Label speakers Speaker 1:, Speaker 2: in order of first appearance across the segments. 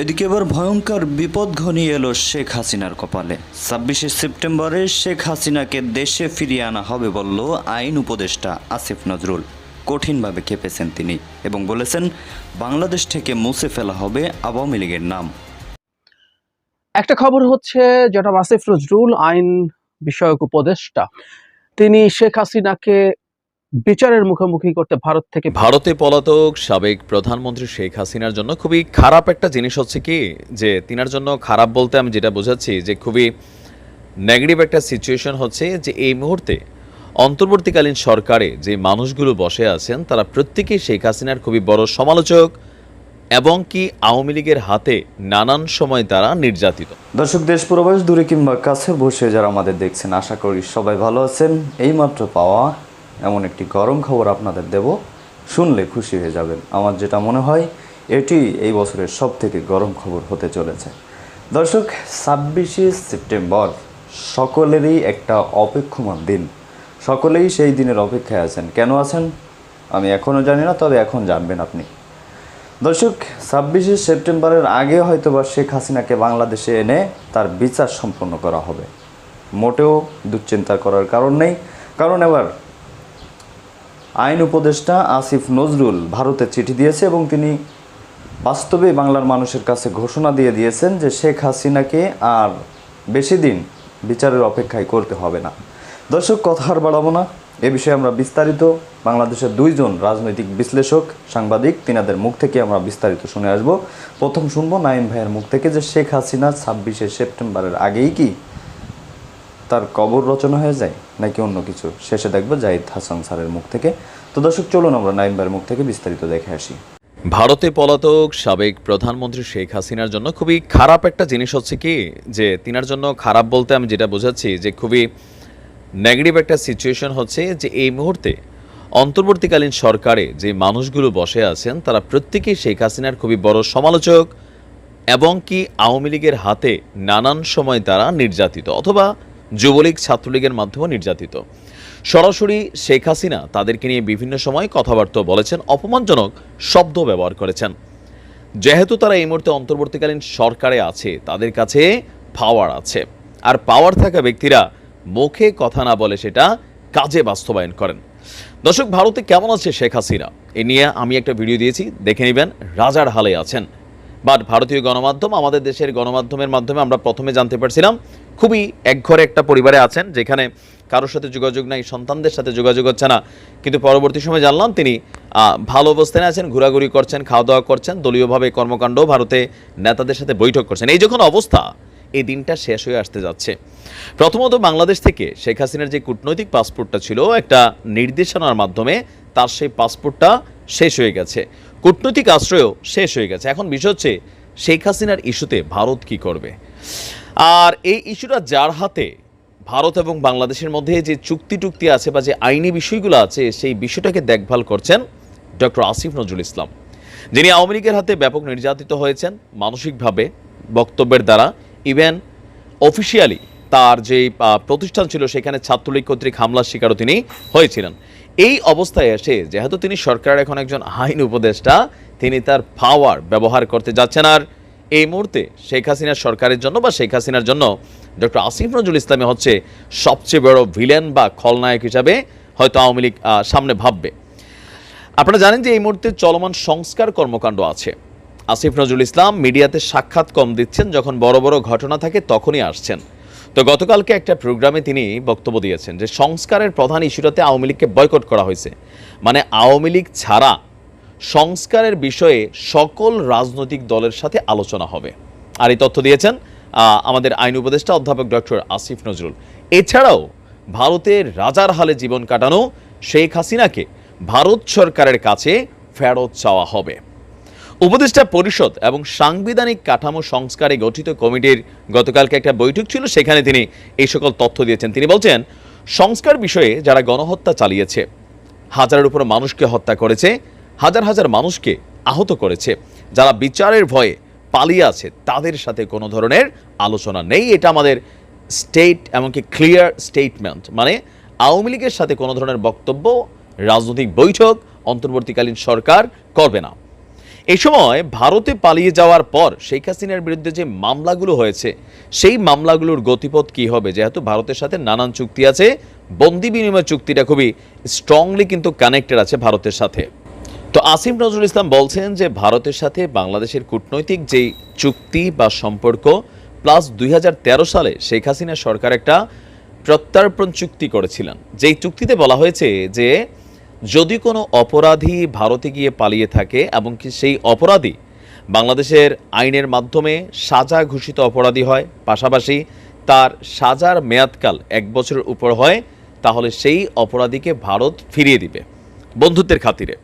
Speaker 1: এদিকে এবার ভয়ঙ্কর বিপদ ঘনিয়ে এলো শেখ হাসিনার কপালে। ছাব্বিশে সেপ্টেম্বরে শেখ হাসিনাকে দেশে ফিরিয়ে আনা হবে বলল আইন উপদেষ্টা আসিফ নজরুল। কঠিনভাবে খেপেছেন তিনি এবং বলেছেন, বাংলাদেশ থেকে মুছে ফেলা হবে আওয়ামী লীগের নাম।
Speaker 2: একটা খবর হচ্ছে যেটা আসিফ নজরুল আইন বিষয়ক উপদেষ্টা। তিনি শেখ হাসিনাকে বিচারের মুখোমুখি করতে ভারত থেকে
Speaker 3: ভারতে পলাতক সাবেক প্রধানমন্ত্রী শেখ হাসিনার জন্য খুবই খারাপ একটা জিনিস হচ্ছে কি যে তিনার জন্য খারাপ বলতে আমি যেটা বোঝাচ্ছি যে খুবই নেগেটিভ একটা সিচুয়েশন হচ্ছে যে এই মুহূর্তে অন্তর্বর্তীকালীন সরকারে যে মানুষগুলো বসে আছেন তারা প্রত্যেকেই শেখ হাসিনার খুবই বড় সমালোচক এবং কি আওয়ামী লীগের হাতে নানান সময় তারা নির্যাতিত।
Speaker 1: দর্শক দেশ প্রবাস দূরে কিংবা কাছে বসে যারা আমাদের দেখছেন আশা করি সবাই ভালো আছেন। এইমাত্র পাওয়া এমন একটি গরম খবর আপনাদের দেব। শুনলে খুশি হয়ে যাবেন। আমার যেটা মনে হয়, এটি এই বছরের সব থেকে গরম খবর হতে চলেছে। দর্শক, ছাব্বিশে সেপ্টেম্বর সকলেরই একটা অপেক্ষমান দিন। সকলেই সেই দিনের অপেক্ষায় আছেন। কেন আছেন? আমি এখনও জানি না, তবে এখন জানবেন আপনি। দর্শক, ছাব্বিশে সেপ্টেম্বরের আগে হয়তো বা শেখ হাসিনাকে বাংলাদেশে এনে তার বিচার সম্পন্ন করা হবে। মোটেও দুশ্চিন্তা করার কারণ নেই। কারণ এবার আইন উপদেষ্টা আসিফ নজরুল ভারতে চিঠি দিয়েছে এবং তিনি বাস্তবে বাংলার মানুষের কাছে ঘোষণা দিয়ে দিয়েছেন যে শেখ হাসিনাকে আর বেশি দিন বিচারের অপেক্ষায় করতে হবে না। দর্শক, কথা আর বাড়াবো না। এ বিষয়ে আমরা বিস্তারিত। বাংলাদেশের দুইজন রাজনৈতিক বিশ্লেষক, সাংবাদিক, তিনাদের মুখ থেকে আমরা বিস্তারিত শুনে আসব। প্রথম শুনব নাইম ভাইয়ের মুখ থেকে যে শেখ হাসিনা ছাব্বিশে সেপ্টেম্বরের আগেই কি তার কবর রচনা হয়ে যায় নাকি অন্য কিছু? শেষে দেখব জাহিদ হাসান স্যারের মুখ থেকে। তো দর্শক, চলুন আমরা নাইম মুখ থেকে বিস্তারিত দেখে আসি।
Speaker 3: ভারতে পলাতক সাবেক প্রধানমন্ত্রী শেখ হাসিনার জন্য খুবই খারাপ একটা জিনিস হচ্ছে কি, যে তিনার জন্য খারাপ বলতে আমি যেটা বোঝাচ্ছি, যে খুবই নেগেটিভ একটা সিচুয়েশন হচ্ছে যে এই মুহূর্তে অন্তর্বর্তীকালীন সরকারে যে মানুষগুলো বসে আছেন, তারা প্রত্যেকেই শেখ হাসিনার খুবই বড় সমালোচক এবং কি আওয়ামী লীগের হাতে নানান সময় তারা নির্যাতিত। অথবা যুবলীগ ছাত্রলীগের মাধ্যমে নির্যাতিত। সরাসরি শেখ হাসিনা তাদেরকে নিয়ে বিভিন্ন সময় কথাবার্তা বলেছেন, অপমানজনক শব্দ ব্যবহার করেছেন। যেহেতু তারা এই মুহূর্তে অন্তর্বর্তীকালীন সরকারে আছে, তাদের কাছে পাওয়ার আছে। আর পাওয়ার থাকা ব্যক্তিরা মুখে কথা না বলে সেটা কাজে বাস্তবায়ন করেন। দর্শক, ভারতে কেমন আছে শেখ হাসিনা? এ নিয়ে আমি একটা ভিডিও দিয়েছি, দেখে নেবেন, রাজার হালে আছেন বাট ভারতীয় গণমাধ্যম, আমাদের দেশের গণমাধ্যমের মাধ্যমে আমরা প্রথমে জানতে পারছিলাম, খুবই একঘরে একটা পরিবারে আছেন, যেখানে কারোর সাথে যোগাযোগ নাই, সন্তানদের সাথে যোগাযোগ হচ্ছে না। কিন্তু পরবর্তী সময় জানলাম তিনি ভালো অবস্থানে আছেন, ঘোরাঘুরি করছেন খাওয়া দাওয়া করছেন, দলীয়ভাবে কর্মকাণ্ড ভারতে নেতাদের সাথে বৈঠক করছেন। এই যখন অবস্থা, এই দিনটা শেষ হয়ে আসতে যাচ্ছে। প্রথমত বাংলাদেশ থেকে শেখ হাসিনার যে কূটনৈতিক পাসপোর্টটা ছিল, একটা নির্দেশনার মাধ্যমে তার সেই পাসপোর্টটা শেষ হয়ে গেছে। কূটনৈতিক আশ্রয়ও শেষ হয়ে গেছে। এখন বিষয় হচ্ছে, শেখ হাসিনার ইস্যুতে ভারত কি করবে? আর এই ইস্যুটা যার হাতে, ভারত এবং বাংলাদেশের মধ্যে যে চুক্তি টুক্তি আছে বা যে আইনি বিষয়গুলো আছে, সেই বিষয়টাকে দেখভাল করছেন ডক্টর আসিফ নজরুল ইসলাম। যিনি আওয়ামী লীগের হাতে ব্যাপক নির্যাতিত হয়েছেন মানসিকভাবে, বক্তব্যের দ্বারা। ইভেন অফিসিয়ালি তার যে প্রতিষ্ঠান ছিল, সেখানে ছাত্রলীগ কর্তৃক হামলার শিকারও তিনি হয়েছিলেন। এই অবস্থায় এসে যেহেতু তিনি সরকারের এখন একজন আইন উপদেষ্টা, তিনি তার পাওয়ার ব্যবহার করতে যাচ্ছেন আর এই মুহূর্তে শেখ হাসিনার সরকারের জন্য বা শেখ হাসিনার জন্য ডক্টর আসিফ নজরুল ইসলামী হচ্ছে সবচেয়ে বড় ভিলেন বা খলনায়ক হিসাবে হয়তো আওয়ামী লীগ সামনে ভাববে। আপনারা জানেন যে এই মুহূর্তে চলমান সংস্কার কর্মকাণ্ড আছে। আসিফ নজরুল ইসলাম মিডিয়াতে সাক্ষাৎ কম দিচ্ছেন, যখন বড় বড় ঘটনা থাকে তখনই আসছেন। তো গতকালকে একটা প্রোগ্রামে তিনি বক্তব্য দিয়েছেন যে সংস্কারের প্রধান ইস্যুটাতে আওয়ামী লীগকে বয়কট করা হয়েছে। মানে আওয়ামী লীগ ছাড়া সংস্কারের বিষয়ে সকল রাজনৈতিক দলের সাথে আলোচনা হবে। আর এই তথ্য দিয়েছেন আমাদের আইন উপদেষ্টা অধ্যাপক ডক্টর আসিফ নজরুল। এছাড়াও ভারতের রাজার হালে জীবন কাটানো শেখ হাসিনাকে ভারত সরকারের কাছে ফেরত চাওয়া হবে। উপদেষ্টা পরিষদ এবং সাংবিধানিক কাঠামো সংস্কারে গঠিত কমিটির গতকালকে একটা বৈঠক ছিল, সেখানে তিনি এই সকল তথ্য দিয়েছেন। তিনি বলছেন, সংস্কার বিষয়ে যারা গণহত্যা চালিয়েছে, হাজারের উপর মানুষকে হত্যা করেছে, হাজার হাজার মানুষকে আহত করেছে, যারা বিচারের ভয়ে পালিয়ে আছে, তাদের সাথে কোনো ধরনের আলোচনা নেই। এটা আমাদের স্টেট এমনকি ক্লিয়ার স্টেটমেন্ট মানে আওয়ামী লীগের সাথে কোনো ধরনের বক্তব্য, রাজনৈতিক বৈঠক অন্তর্বর্তীকালীন সরকার করবে না। এই সময় ভারতে পালিয়ে যাওয়ার পর শেখ হাসিনার বিরুদ্ধে যে মামলাগুলো হয়েছে, সেই মামলাগুলোর গতিপথ কি হবে? যেহেতু ভারতের সাথে নানান চুক্তি আছে, বন্দি বিনিময় চুক্তিটা খুবই স্ট্রংলি কিন্তু কানেক্টেড আছে ভারতের সাথে। তো আসিম নজরুল ইসলাম বলছেন যে, ভারতের সাথে বাংলাদেশের কূটনৈতিক যেই চুক্তি বা সম্পর্ক প্লাস দুই হাজার তেরো সালে শেখ হাসিনা সরকার একটা প্রত্যর্পণ চুক্তি করেছিলেন। যেই চুক্তিতে বলা হয়েছে যে যদি কোনো অপরাধী ভারতে গিয়ে পালিয়ে থাকে এবং কি সেই অপরাধী বাংলাদেশের আইনের মাধ্যমে সাজা ঘোষিত অপরাধী হয়, পাশাপাশি তার সাজার মেয়াদকাল এক বছরের উপর হয়, তাহলে সেই অপরাধীকে ভারত ফিরিয়ে দিবে বন্ধুত্বের খাতিরে।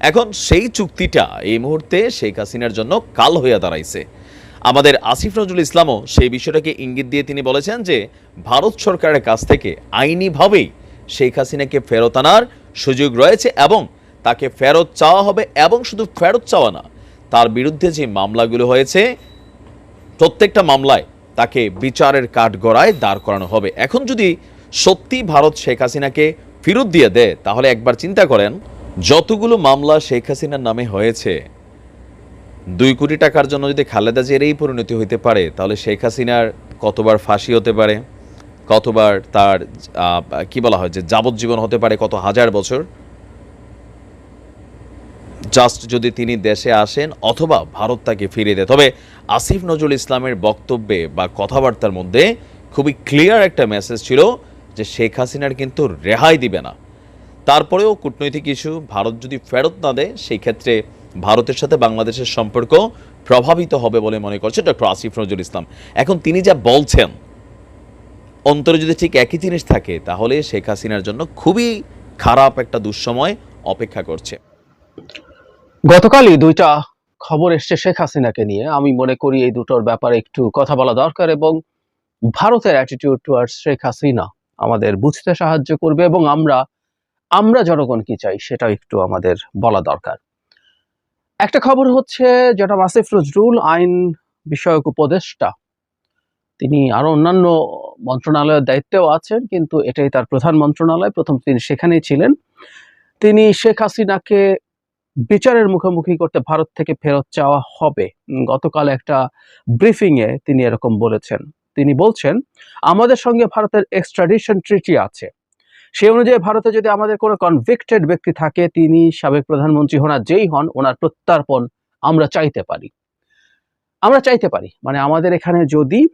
Speaker 3: এখন সেই চুক্তিটা এই মুহূর্তে শেখ হাসিনার জন্য কাল হইয়া দাঁড়াইছে। আমাদের আসিফ নজরুল ইসলামও সেই বিষয়টাকে ইঙ্গিত দিয়ে তিনি বলেছেন যে, ভারত সরকারের কাছ থেকে আইনিভাবেই শেখ হাসিনাকে ফেরত আনার সুযোগ রয়েছে এবং তাকে ফেরত চাওয়া হবে এবং শুধু ফেরত চাওয়া না, তার বিরুদ্ধে যে মামলাগুলো হয়েছে, প্রত্যেকটা মামলায় তাকে বিচারের কাঠগড়ায় দাঁড় করানো হবে। এখন যদি সত্যি ভারত শেখ হাসিনাকে ফেরত দিয়ে দেয়, তাহলে একবার চিন্তা করেন, যতগুলো মামলা শেখ হাসিনার নামে হয়েছে, দুই কোটি টাকার জন্য যদি খালেদা এই পরিণতি হইতে পারে, তাহলে শেখ হাসিনার কতবার ফাঁসি হতে পারে? কতবার তার কি বলা হয় যে যাবজ্জীবন হতে পারে কত হাজার বছর? জাস্ট যদি তিনি দেশে আসেন অথবা ভারত তাকে ফিরিয়ে দেয়। তবে আসিফ নজরুল ইসলামের বক্তব্যে বা কথাবার্তার মধ্যে খুবই ক্লিয়ার একটা মেসেজ ছিল যে শেখ হাসিনার কিন্তু রেহাই দিবে না। তারপরেও কূটনৈতিক ইস্যু ভারত যদি ফেরত না দেয়, সেই ক্ষেত্রে ভারতের সাথে বাংলাদেশের সম্পর্ক প্রভাবিত হবে বলে মনে করছে ডক্টর আসিফ নজরুল ইসলাম। এখন তিনি যা বলছেন অন্তরে যদি ঠিক একই জিনিস থাকে, তাহলে শেখ হাসিনার জন্য খুবই খারাপ একটা দুঃসময় অপেক্ষা করছে।
Speaker 2: গতকালই দুইটা খবর এসছে শেখ হাসিনাকে নিয়ে। আমি মনে করি এই দুটোর ব্যাপারে একটু কথা বলা দরকার এবং ভারতের অ্যাটিটিউড টুয়ার্ডস শেখ হাসিনা আমাদের বুঝতে সাহায্য করবে এবং আমরা আমরা জনগণ কি চাই সেটা একটু আমাদের বলা দরকার। একটা খবর হচ্ছে যেটা আসিফ নজরুল আইন বিষয়ক উপদেষ্টা, তিনি আরও অন্যান্য মন্ত্রণালয়ের দায়িত্বেও আছেন, কিন্তু এটাই তার প্রধান মন্ত্রণালয়। প্রথম তিনি সেখানেই ছিলেন। তিনি শেখ হাসিনাকে বিচারের মুখোমুখি করতে ভারত থেকে ফেরত চাওয়া হবে। গতকাল একটা ব্রিফিং এ তিনি এরকম বলেছেন। তিনি বলছেন, আমাদের সঙ্গে ভারতের এক্সট্রাডিশন ট্রিটি আছে। সেই অনুযায়ী ভারতে যদি আমাদের কোনো কনভিক্টেড ব্যক্তি থাকে, তিনি সাবেক প্রধানমন্ত্রী হন আর যেই হন, ওনার প্রত্যার্পণ আমরা চাইতে পারি। আমরা চাইতে পারি। মানে আমাদের এখানে যদি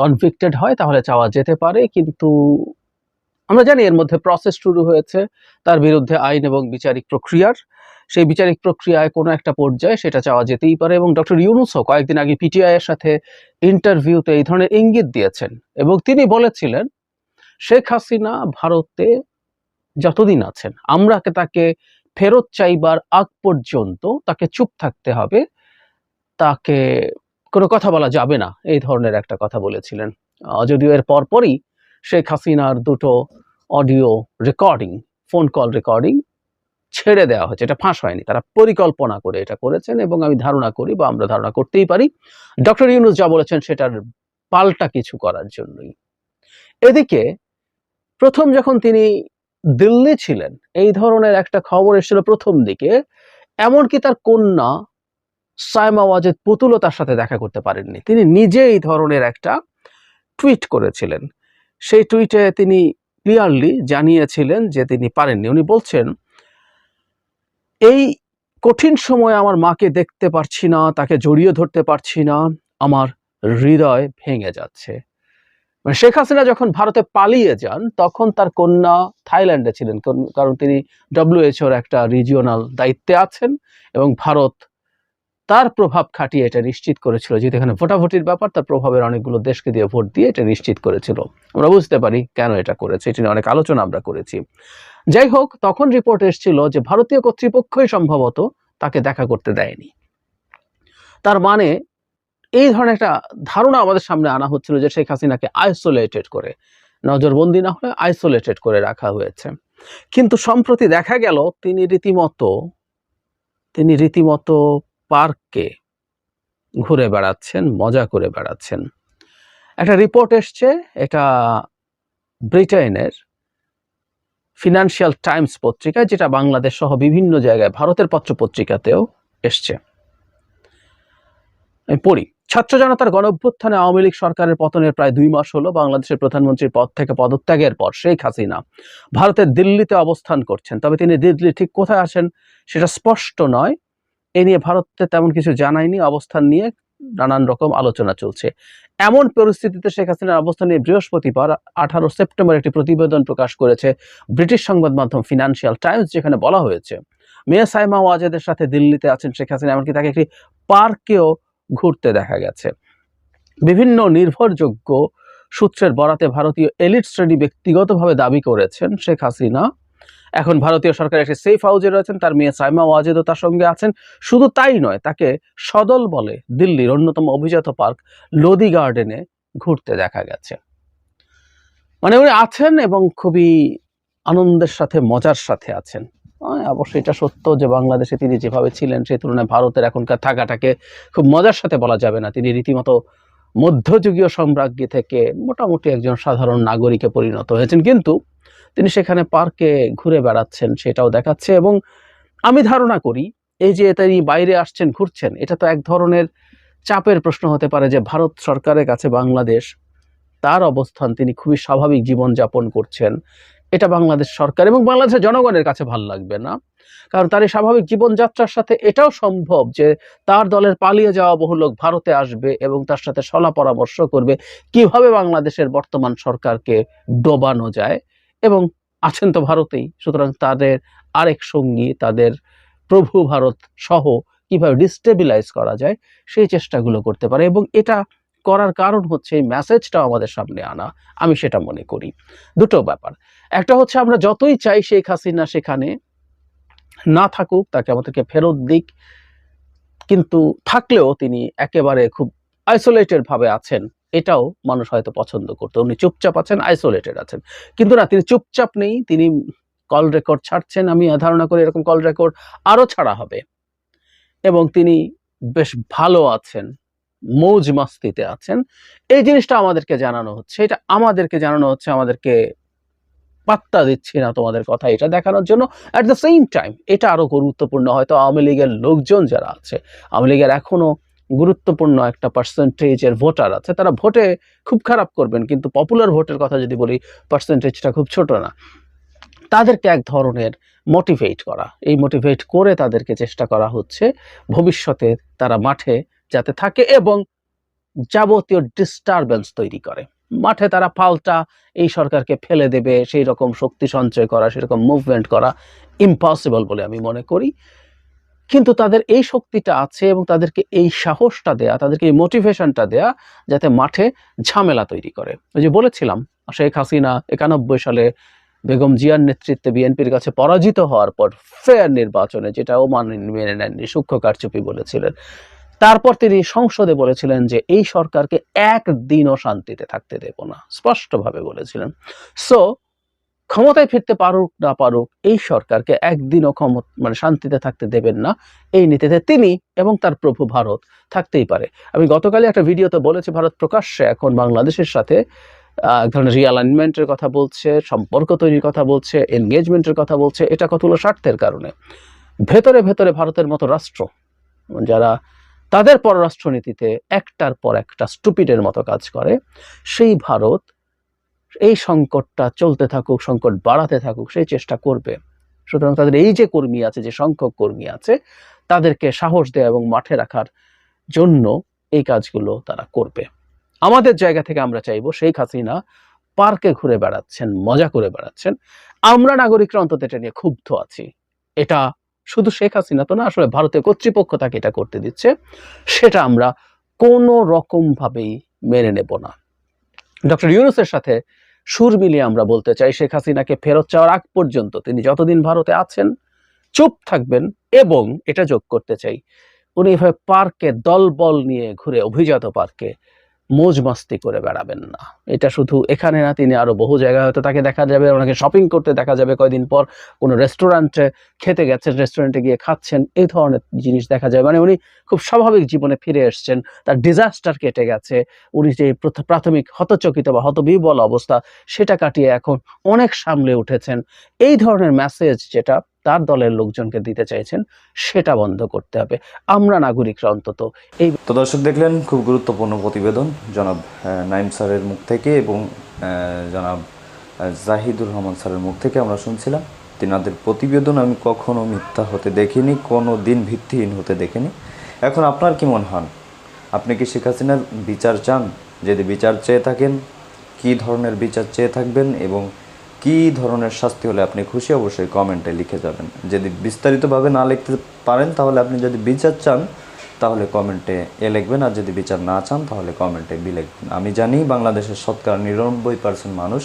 Speaker 2: কনভিক্টেড হয়, তাহলে চাওয়া যেতে পারে, কিন্তু আমরা জানি এর মধ্যে প্রসেস শুরু হয়েছে, তার বিরুদ্ধে আইন এবং বিচারিক প্রক্রিয়ার। সেই বিচারিক প্রক্রিয়ায় কোনো একটা পর্যায়ে সেটা চাওয়া যেতেই পারে এবং ডক্টর ইউনুসও কয়েকদিন আগে পিটিআই এর সাথে ইন্টারভিউতে এই ধরনের ইঙ্গিত দিয়েছেন এবং তিনি বলেছিলেন, শেখ হাসিনা ভারতে যতদিন আছেন আমরাকে তাকে ফেরত চাইবার আগ পর্যন্ত তাকে চুপ থাকতে হবে, তাকে কোনো কথা বলা যাবে না, এই ধরনের একটা কথা বলেছিলেন। যদিও এর পরপরই শেখ হাসিনার দুটো audio recording phone call recording ছেড়ে দেওয়া হয়েছে। এটা ফাঁস হয়নি। তারা পরিকল্পনা করে এটা করেছেন এবং আমি ধারণা করি বা আমরা ধারণা করতেই পারি, ডক্টর ইউনুস যা বলেছেন সেটার পাল্টা কিছু করার জন্যই। এদিকে প্রথম যখন তিনি দিল্লি ছিলেন, এই ধরনের একটা খবর এসেছিল প্রথম দিকে, এমনকি তার কন্যা সায়মা ওয়াজেদ পুতুলও তার সাথে দেখা করতে পারেননি। তিনি নিজে এই ধরনের একটা টুইট করেছিলেন। সেই টুইটে তিনি ক্লিয়ারলি জানিয়েছিলেন যে তিনি পারেননি। উনি বলছেন, এই কঠিন সময়ে আমার মাকে দেখতে পারছি না, তাকে জড়িয়ে ধরতে পারছি না, আমার হৃদয় ভেঙে যাচ্ছে। মানে শেখ হাসিনা যখন ভারতে পালিয়ে যান, তখন তার কন্যা থাইল্যান্ডে ছিলেন। কারণ- তিনি ডব্লিউএইচওর একটা রিজিওনাল দায়িত্বে আছেন এবং ভারত তার প্রভাব খাটিয়ে এটা নিশ্চিত করেছিল। যেহেতু এখানে ভোটাভুটির ব্যাপার, তার প্রভাবের অনেকগুলো দেশকে দিয়ে ভোট দিয়ে এটা নিশ্চিত করেছিল। আমরা বুঝতে পারি কেন এটা করেছে। এটি নিয়ে অনেক আলোচনা আমরা করেছি। যাই হোক, তখন রিপোর্ট এসেছিল যে ভারতীয় কর্তৃপক্ষই সম্ভবত তাকে দেখা করতে দেয়নি। তার মানে এই ধরনের একটা ধারণা আমাদের সামনে আনা হচ্ছিল যে শেখ হাসিনাকে আইসোলেটেড করে, নজরবন্দি না হলে আইসোলেটেড করে রাখা হয়েছে। কিন্তু সম্প্রতি দেখা গেল, তিনি রীতিমতো তিনি রীতিমতো পার্কে ঘুরে বেড়াচ্ছেন, মজা করে বেড়াচ্ছেন। একটা রিপোর্ট এসছে, এটা ব্রিটেনের ফিনান্সিয়াল টাইমস পত্রিকা, যেটা বাংলাদেশ সহ বিভিন্ন জায়গায়, ভারতের পত্র পত্রিকাতেও এসছে। আমি পড়ি। ছাত্র জনতার গণ অভ্যুত্থানে আওয়ামী লীগ সরকারের পতনের প্রায় দুই মাস হলো বাংলাদেশের প্রধানমন্ত্রীর পদ থেকে পদত্যাগের পর, শেখ হাসিনা ভারতের দিল্লিতে অবস্থান করছেন। তবে তিনি দিল্লি ঠিক কোথায় আসেন, সেটা স্পষ্ট নয়। এ নিয়ে ভারতে তেমন কিছু জানায়নি, অবস্থান নিয়ে নানান রকম আলোচনা চলছে। এমন পরিস্থিতিতে শেখ হাসিনার অবস্থান নিয়ে বৃহস্পতিবার আঠারো সেপ্টেম্বর একটি প্রতিবেদন প্রকাশ করেছে ব্রিটিশ সংবাদ মাধ্যম ফিনান্সিয়াল টাইমস, যেখানে বলা হয়েছে, মেয়ে সাইমা ওয়াজেদের সাথে দিল্লিতে আছেন শেখ হাসিনা, এমনকি তাকে একটি পার্কেও ঘুরতে দেখা গেছে। বিভিন্ন নির্ভরযোগ্য সূত্রের বরাতে ভারতীয় এলিট শ্রেণি ব্যক্তিগতভাবে দাবি করেছেন শেখ হাসিনা এখন ভারতীয় সরকার একটি সেফ হাউজে রয়েছেন তার মেয়ে সাইমা ওয়াজেদও তার সঙ্গে আছেন। শুধু তাই নয় তাকে সদল বলে দিল্লির অন্যতম অভিজাত পার্ক লোদি গার্ডেনে ঘুরতে দেখা গেছে। মানে উনি আছেন এবং খুবই আনন্দের সাথে মজার সাথে আছেন। হ্যাঁ, অবশ্যই এটা সত্য যে বাংলাদেশে তিনি যেভাবে ছিলেন সেই তুলনায় ভারতের এখনকার থাকাটাকে খুব মজার সাথে বলা যাবে না। তিনি রীতিমতো মধ্যযুগীয় সম্রাজ্ঞী থেকে মোটামুটি একজন সাধারণ নাগরিকে পরিণত হয়েছেন। কিন্তু তিনি সেখানে পার্কে ঘুরে বেড়াচ্ছেন, সেটাও দেখাচ্ছে এবং আমি ধারণা করি এই যে তিনি বাইরে আসছেন, ঘুরছেন, এটা তো এক ধরনের চাপের প্রশ্ন হতে পারে যে ভারত সরকারের কাছে বাংলাদেশ, তার অবস্থান তিনি খুবই স্বাভাবিক জীবনযাপন করছেন। এটা বাংলাদেশ সরকার এবং বাংলাদেশের জনগণের কাছে ভালো লাগবে না। কারণ তার এই স্বাভাবিক জীবনযাত্রার সাথে এটাও সম্ভব যে তার দলের পালিয়ে যাওয়া বহু লোক ভারতে আসবে এবং তার সাথে সলা পরামর্শ করবে কীভাবে বাংলাদেশের বর্তমান সরকারকে ডোবানো যায়। এবং আছেন তো ভারতেই, সুতরাং তাদের আরেক সঙ্গী, তাদের প্রভু ভারত সহ কীভাবে ডিস্টেবিলাইজ করা যায়, সেই চেষ্টাগুলো করতে পারে এবং এটা করার কারণ হচ্ছে এই মেসেজটা আমাদের সামনে আনা, আমি সেটা মনে করি। দুটো ব্যাপার। একটা হচ্ছে আমরা যতই চাই শেখ হাসিনা সেখানে না থাকুক, তাকে আমাদেরকে ফেরত দিক, কিন্তু থাকলেও তিনি একেবারে খুব আইসোলেটেড ভাবে আছেন। এটাও মানুষ হয়তো পছন্দ করতো। উনি চুপচাপ আছেন আইসোলেটেড আছেন। কিন্তু না, তিনি চুপচাপ নেই, তিনি কল রেকর্ড ছাড়ছেন, আমি ধারণা করি এরকম কল রেকর্ড আরও ছাড়া হবে। এবং তিনি বেশ ভালো আছেন, মৌজ মাস্তিতে আছেন। এই জিনিসটা আমাদেরকে জানানো হচ্ছে, এটা আমাদেরকে জানানো হচ্ছে, আমাদেরকে পাত্তা দিচ্ছি না তোমাদের কথা এটা দেখানোর জন্য। অ্যাট দ্য সেম টাইম এটা আরও গুরুত্বপূর্ণ, হয়তো আওয়ামী লীগের লোকজন যারা আছে, আওয়ামী লীগের এখনও গুরুত্বপূর্ণ একটা পার্সেন্টেজের ভোটার আছে, তারা ভোটে খুব খারাপ করবেন, কিন্তু পপুলার ভোটের কথা যদি বলি পার্সেন্টেজটা খুব ছোট না। তাদেরকে এক ধরনের মোটিভেট করা, এই মোটিভেট করে তাদেরকে চেষ্টা করা হচ্ছে, ভবিষ্যতে তারা মাঠে যাতে থাকে এবং যাবতীয় ডিস্টারবেন্স তৈরি করে। মাঠে তারা পাল্টা এই সরকারকে ফেলে দেবে, সেই রকম শক্তি সঞ্চয় করা সেরকম মুভমেন্ট করা ইম্পসিবল বলে আমি মনে করি। কিন্তু তাদের এই শক্তিটা আছে এবং তাদেরকে এই সাহসটা দেয়া, তাদেরকে এই মোটিভেশনটা দেয়া যাতে মাঠে ঝামেলা তৈরি করে। ওই যে বলেছিলাম, শেখ হাসিনা একানব্বই সালে বেগম জিয়ার নেতৃত্বে বিএনপির কাছে পরাজিত হওয়ার পর ফেয়ার নির্বাচনে যেটাও মানে মেনে নেননি, সূক্ষ্ম কারচুপি বলেছিলেন। তারপর তিনি সংসদে বলেছিলেন যে এই সরকারকে একদিনও শান্তিতে থাকতে দেব না, স্পষ্টভাবে বলেছিলেন। সো ক্ষমতায় ফিরতে পারুক না পারুক, এই সরকারকে একদিনও ক্ষমতা মানে শান্তিতে থাকতে দেবেন না। এই নীতিতে তিনি এবং তার প্রভু ভারত থাকতেই পারে। আমি গতকালই একটা ভিডিওতে বলেছি, ভারত প্রকাশ্যে এখন বাংলাদেশের সাথে এক ধরনের রিঅ্যালাইনমেন্টের কথা বলছে, সম্পর্ক তৈরির কথা বলছে এনগেজমেন্টের কথা বলছে, এটা কতগুলো স্বার্থের কারণে? ভেতরে ভেতরে ভারতের মতো রাষ্ট্র যারা তাদের পররাষ্ট্রনীতিতে একটার পর একটা স্টুপিডের মতো কাজ করে, সেই ভারত এই সংকটটা চলতে থাকুক, সংকট বাড়াতে থাকুক সেই চেষ্টা করবে। সুতরাং তাদের এই যে কর্মী আছে, যে সংখ্যক কর্মী আছে, তাদেরকে সাহস দেওয়া এবং মাঠে রাখার জন্য এই কাজগুলো তারা করবে। আমাদের জায়গা থেকে আমরা চাইব শেখ হাসিনা পার্কে ঘুরে বেড়াচ্ছেন, মজা করে বেড়াচ্ছেন। আমরা নাগরিকরা অন্তত এটা নিয়ে ক্ষুব্ধ আছি। এটা শুধু শেখ হাসিনা তো না, আসলে ভারতীয় কর্তৃপক্ষ তাকে এটা করতে দিচ্ছে। সেটা আমরা কোনো রকম ভাবেই মেনে নেব না। ডক্টর ইউনুসের সাথে সুর মিলিয়ে আমরা বলতে চাই, শেখ হাসিনাকে ফেরত চাওয়ার আগ পর্যন্ত তিনি যতদিন ভারতে আছেন, চুপ থাকবেন এবং এটা যোগ করতে চাই। উনি এভাবে পার্কে দলবল নিয়ে ঘুরে অভিজাত পার্কে মোজ মাস্তি করে বেড়াবেন না। এটা শুধু এখানে না, তিনি আরও বহু জায়গায় হয়তো তাকে দেখা যাবে, ওনাকে শপিং করতে দেখা যাবে কয়দিন পর। কোনো রেস্টুরেন্টে খেতে গেছেন রেস্টুরেন্টে গিয়ে খাচ্ছেন, এই ধরনের জিনিস দেখা যায়। মানে উনি খুব স্বাভাবিক জীবনে ফিরে এসেছেন, তার ডিজাস্টার কেটে গেছে। উনি যে প্রথ- প্রাথমিক হতচকিত বা হতবিবল অবস্থা, সেটা কাটিয়ে এখন অনেক সামলে উঠেছেন। এই ধরনের মেসেজ যেটা তার দলের লোকজনকে দিতে চাইছেন, সেটা বন্ধ করতে হবে। আমরা নাগরিকরা অন্তত এই
Speaker 1: তো দর্শক দেখলেন, খুব গুরুত্বপূর্ণ প্রতিবেদন জনাব নাইম স্যারের মুখ থেকে এবং জনাব জাহিদুর রহমান স্যারের মুখ থেকে আমরা শুনছিলাম। তিনাদের প্রতিবেদন আমি কখনো মিথ্যা হতে দেখিনি, কোনো দিন ভিত্তিহীন হতে দেখিনি। এখন আপনার কি মনে হন আপনি কি শেখ হাসিনার বিচার চান? যদি বিচার চেয়ে থাকেন, কি ধরনের বিচার চেয়ে থাকবেন এবং কি ধরনের শাস্তি হলে আপনি খুশি, অবশ্যই কমেন্টে লিখে যাবেন। যদি বিস্তারিতভাবে না লিখতে পারেন, তাহলে আপনি যদি বিচার চান, তাহলে কমেন্টে এ লিখবেন, আর যদি বিচার না চান, তাহলে কমেন্টে বি লিখবেন। আমি জানি বাংলাদেশের শতকরা নিরানব্বই পার্সেন্ট মানুষ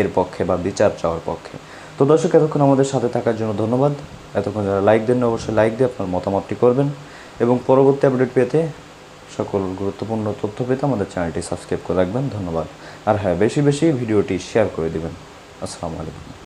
Speaker 1: এর পক্ষে বা বিচার চাওয়ার পক্ষে। তো দর্শক, এতক্ষণ আমাদের সাথে থাকার জন্য ধন্যবাদ। এতক্ষণ যারা লাইক দেন অবশ্যই লাইক দিয়ে আপনার মতামতটি করবেন। এবং পরবর্তী আপডেট পেতে সকল গুরুত্বপূর্ণ তথ্য পেতে আমাদের চ্যানেলটি সাবস্ক্রাইব করে রাখবেন। ধন্যবাদ। আর হ্যাঁ বেশি বেশি ভিডিওটি শেয়ার করে দিবেন। असलकम